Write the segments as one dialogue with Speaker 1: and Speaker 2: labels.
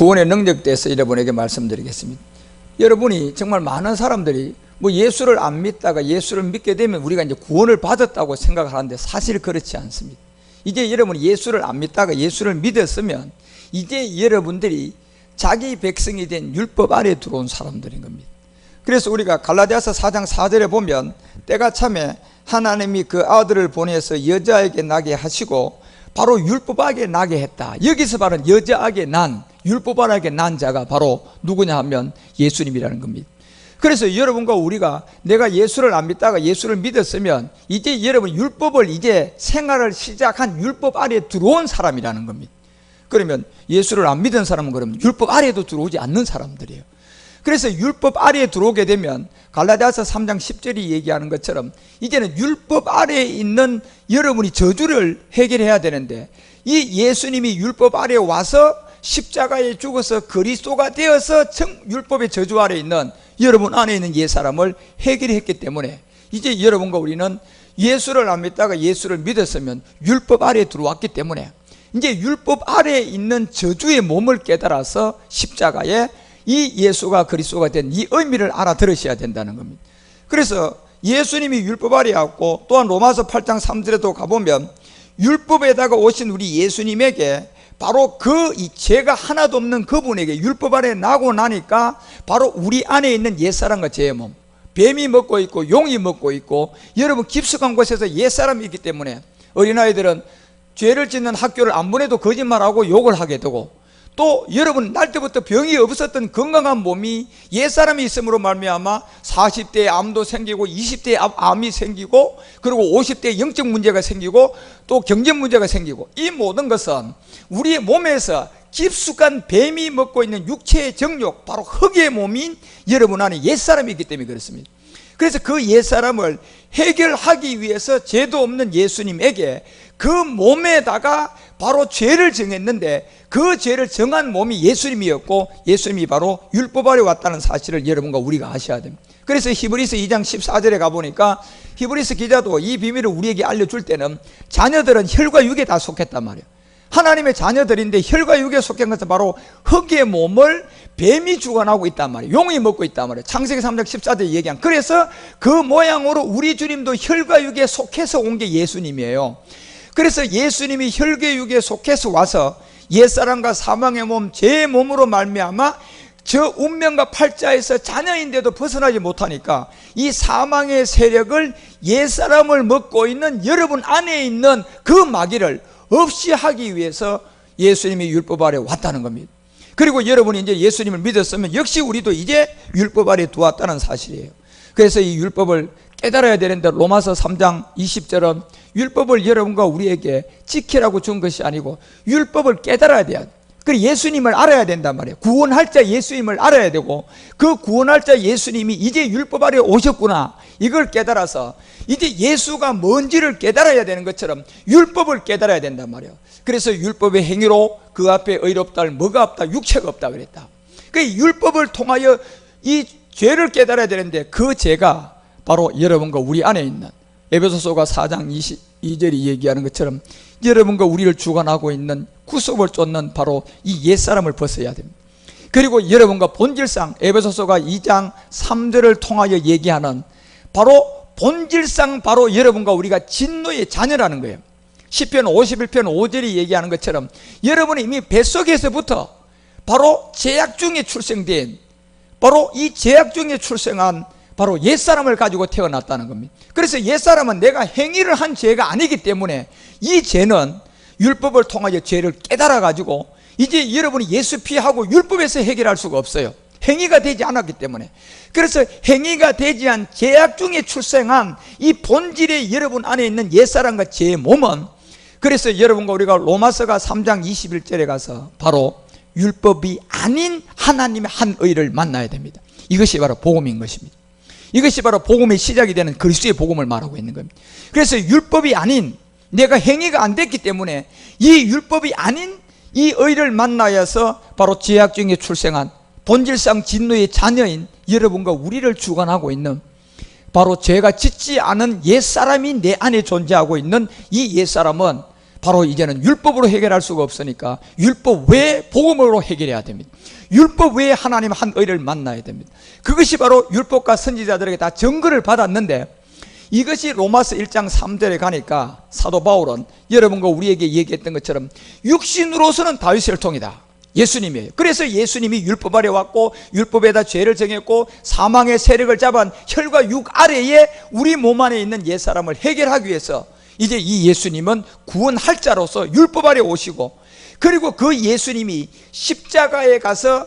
Speaker 1: 구원의 능력 대해서 여러분에게 말씀드리겠습니다. 여러분이 정말 많은 사람들이 뭐 예수를 안 믿다가 예수를 믿게 되면 우리가 이제 구원을 받았다고 생각을 하는데 사실 그렇지 않습니다. 이제 여러분이 예수를 안 믿다가 예수를 믿었으면 이제 여러분들이 자기 백성이 된 율법 아래에 들어온 사람들인 겁니다. 그래서 우리가 갈라디아서 4장 4절에 보면 때가 참에 하나님이 그 아들을 보내서 여자에게 나게 하시고 바로 율법하게 나게 했다. 여기서 말은 여자에게 난 율법하게 난 자가 바로 누구냐 하면 예수님이라는 겁니다. 그래서 여러분과 우리가 내가 예수를 안 믿다가 예수를 믿었으면 이제 여러분 율법을 이제 생활을 시작한 율법 아래에 들어온 사람이라는 겁니다. 그러면 예수를 안 믿은 사람은 그러면 율법 아래에도 들어오지 않는 사람들이에요. 그래서 율법 아래에 들어오게 되면 갈라디아서 3장 10절이 얘기하는 것처럼 이제는 율법 아래에 있는 여러분이 저주를 해결해야 되는데 이 예수님이 율법 아래에 와서 십자가에 죽어서 그리스도가 되어서 율법의 저주 아래에 있는 여러분 안에 있는 옛 사람을 해결했기 때문에 이제 여러분과 우리는 예수를 안 믿다가 예수를 믿었으면 율법 아래에 들어왔기 때문에 이제 율법 아래에 있는 저주의 몸을 깨달아서 십자가에 이 예수가 그리스도가 된 이 의미를 알아들으셔야 된다는 겁니다. 그래서 예수님이 율법 아래에 왔고 또한 로마서 8장 3절에도 가보면 율법에다가 오신 우리 예수님에게 바로 그 죄가 하나도 없는 그분에게 율법 아래 나고 나니까 바로 우리 안에 있는 옛사람과 제 몸, 뱀이 먹고 있고 용이 먹고 있고 여러분 깊숙한 곳에서 옛사람이 있기 때문에 어린아이들은 죄를 짓는 학교를 안 보내도 거짓말하고 욕을 하게 되고 또 여러분 날 때부터 병이 없었던 건강한 몸이 옛사람이 있음으로 말미암아 40대에 암도 생기고 20대에 암이 생기고 그리고 50대에 영적 문제가 생기고 또 경제 문제가 생기고 이 모든 것은 우리의 몸에서 깊숙한 뱀이 먹고 있는 육체의 정욕 바로 흙의 몸인 여러분 안에 옛사람이 있기 때문에 그렇습니다. 그래서 그 옛사람을 해결하기 위해서 죄도 없는 예수님에게 그 몸에다가 바로 죄를 정했는데 그 죄를 정한 몸이 예수님이었고 예수님이 바로 율법 아래 왔다는 사실을 여러분과 우리가 아셔야 됩니다. 그래서 히브리서 2장 14절에 가보니까 히브리서 기자도 이 비밀을 우리에게 알려줄 때는 자녀들은 혈과 육에 다 속했단 말이에요. 하나님의 자녀들인데 혈과 육에 속한 것은 바로 흙의 몸을 뱀이 주관하고 있단 말이에요. 용이 먹고 있단 말이에요. 창세기 3장 14절 얘기한. 그래서 그 모양으로 우리 주님도 혈과 육에 속해서 온 게 예수님이에요. 그래서 예수님이 혈계 육에 속해서 와서 옛사람과 사망의 몸, 제 몸으로 말미암아 저 운명과 팔자에서 자녀인데도 벗어나지 못하니까 이 사망의 세력을 옛사람을 먹고 있는 여러분 안에 있는 그 마귀를 없이 하기 위해서 예수님이 율법 아래 왔다는 겁니다. 그리고 여러분이 이제 예수님을 믿었으면 역시 우리도 이제 율법 아래 두었다는 사실이에요. 그래서 이 율법을 깨달아야 되는데 로마서 3장 20절은 율법을 여러분과 우리에게 지키라고 준 것이 아니고 율법을 깨달아야 돼요. 그 예수님을 알아야 된단 말이에요. 구원할 자 예수님을 알아야 되고 그 구원할 자 예수님이 이제 율법 아래 오셨구나. 이걸 깨달아서 이제 예수가 뭔지를 깨달아야 되는 것처럼 율법을 깨달아야 된단 말이에요. 그래서 율법의 행위로 그 앞에 의롭다 뭐가 없다 육체가 없다 그랬다. 그 율법을 통하여 이 죄를 깨달아야 되는데 그 죄가 바로 여러분과 우리 안에 있는 에베소서가 4장 22절이 얘기하는 것처럼 여러분과 우리를 주관하고 있는 구속을 쫓는 바로 이 옛사람을 벗어야 됩니다. 그리고 여러분과 본질상 에베소서가 2장 3절을 통하여 얘기하는 바로 본질상 바로 여러분과 우리가 진노의 자녀라는 거예요. 10편 51편 5절이 얘기하는 것처럼 여러분이 이미 뱃속에서부터 바로 제약 중에 출생된 바로 이 제약 중에 출생한 바로 옛사람을 가지고 태어났다는 겁니다. 그래서 옛사람은 내가 행위를 한 죄가 아니기 때문에 이 죄는 율법을 통하여 죄를 깨달아 가지고 이제 여러분이 예수 피하고 율법에서 해결할 수가 없어요. 행위가 되지 않았기 때문에. 그래서 행위가 되지 않은 제약 중에 출생한 이 본질의 여러분 안에 있는 옛사람과 제 몸은 그래서 여러분과 우리가 로마서가 3장 21절에 가서 바로 율법이 아닌 하나님의 한 의를 만나야 됩니다. 이것이 바로 복음인 것입니다. 이것이 바로 복음의 시작이 되는 그리스도의 복음을 말하고 있는 겁니다. 그래서 율법이 아닌 내가 행위가 안 됐기 때문에 이 율법이 아닌 이 의를 만나여서 바로 제약 중에 출생한 본질상 진노의 자녀인 여러분과 우리를 주관하고 있는 바로 죄가 짓지 않은 옛사람이 내 안에 존재하고 있는 이 옛사람은 바로 이제는 율법으로 해결할 수가 없으니까 율법 외에 복음으로 해결해야 됩니다. 율법 외에 하나님 한 의를 만나야 됩니다. 그것이 바로 율법과 선지자들에게 다 증거를 받았는데 이것이 로마서 1장 3절에 가니까 사도 바울은 여러분과 우리에게 얘기했던 것처럼 육신으로서는 다윗의 혈통이다. 예수님이에요. 그래서 예수님이 율법 아래 왔고 율법에다 죄를 정했고 사망의 세력을 잡은 혈과 육 아래에 우리 몸 안에 있는 옛사람을 해결하기 위해서 이제 이 예수님은 구원할 자로서 율법 아래 오시고 그리고 그 예수님이 십자가에 가서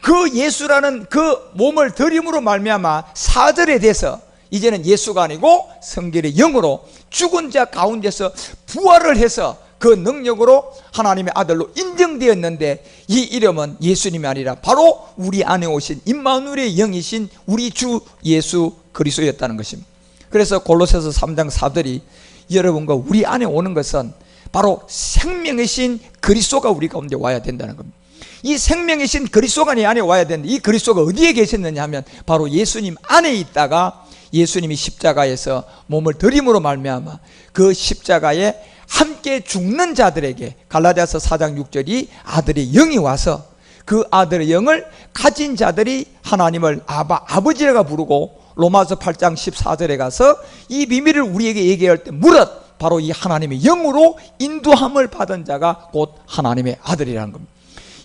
Speaker 1: 그 예수라는 그 몸을 드림으로 말미암아 사절에 대해서 이제는 예수가 아니고 성결의 영으로 죽은 자 가운데서 부활을 해서 그 능력으로 하나님의 아들로 인정되었는데 이 이름은 예수님이 아니라 바로 우리 안에 오신 임마누엘의 영이신 우리 주 예수 그리스도였다는 것입니다. 그래서 골로새서 3장 4절이 여러분과 우리 안에 오는 것은 바로 생명이신 그리스도가 우리 가운데 와야 된다는 겁니다. 이 생명이신 그리스도가 내 안에 와야 되는데 이 그리스도가 어디에 계셨느냐 하면 바로 예수님 안에 있다가 예수님이 십자가에서 몸을 들임으로 말미암아 그 십자가에 함께 죽는 자들에게 갈라디아서 4장 6절이 아들의 영이 와서 그 아들의 영을 가진 자들이 하나님을 아바 아버지라고 부르고 로마서 8장 14절에 가서 이 비밀을 우리에게 얘기할 때 무릇 바로 이 하나님의 영으로 인도함을 받은 자가 곧 하나님의 아들이라는 겁니다.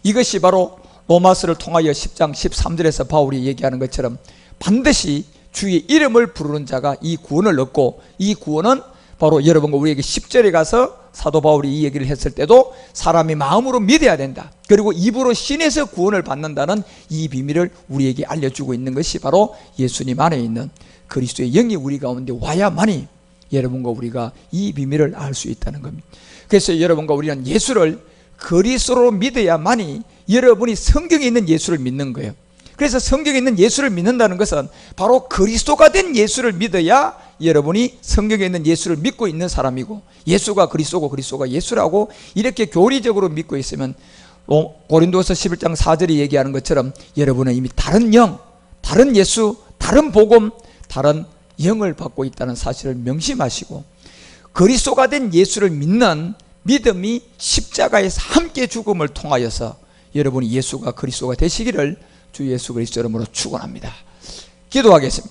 Speaker 1: 이것이 바로 로마서를 통하여 10장 13절에서 바울이 얘기하는 것처럼 반드시 주의 이름을 부르는 자가 이 구원을 얻고 이 구원은 바로 여러분과 우리에게 10절에 가서 사도 바울이 이 얘기를 했을 때도 사람이 마음으로 믿어야 된다. 그리고 입으로 신에서 구원을 받는다는 이 비밀을 우리에게 알려주고 있는 것이 바로 예수님 안에 있는 그리스도의 영이 우리 가운데 와야만이 여러분과 우리가 이 비밀을 알 수 있다는 겁니다. 그래서 여러분과 우리는 예수를 그리스도로 믿어야만이 여러분이 성경에 있는 예수를 믿는 거예요. 그래서 성경에 있는 예수를 믿는다는 것은 바로 그리스도가 된 예수를 믿어야 여러분이 성경에 있는 예수를 믿고 있는 사람이고 예수가 그리스도고 그리스도가 예수라고 이렇게 교리적으로 믿고 있으면 로- 고린도서 11장 4절이 얘기하는 것처럼 여러분은 이미 다른 영, 다른 예수, 다른 복음, 다른 영을 받고 있다는 사실을 명심하시고 그리스도가 된 예수를 믿는 믿음이 십자가에서 함께 죽음을 통하여서 여러분이 예수가 그리스도가 되시기를 주 예수 그리스도 이름으로 축원합니다. 기도하겠습니다.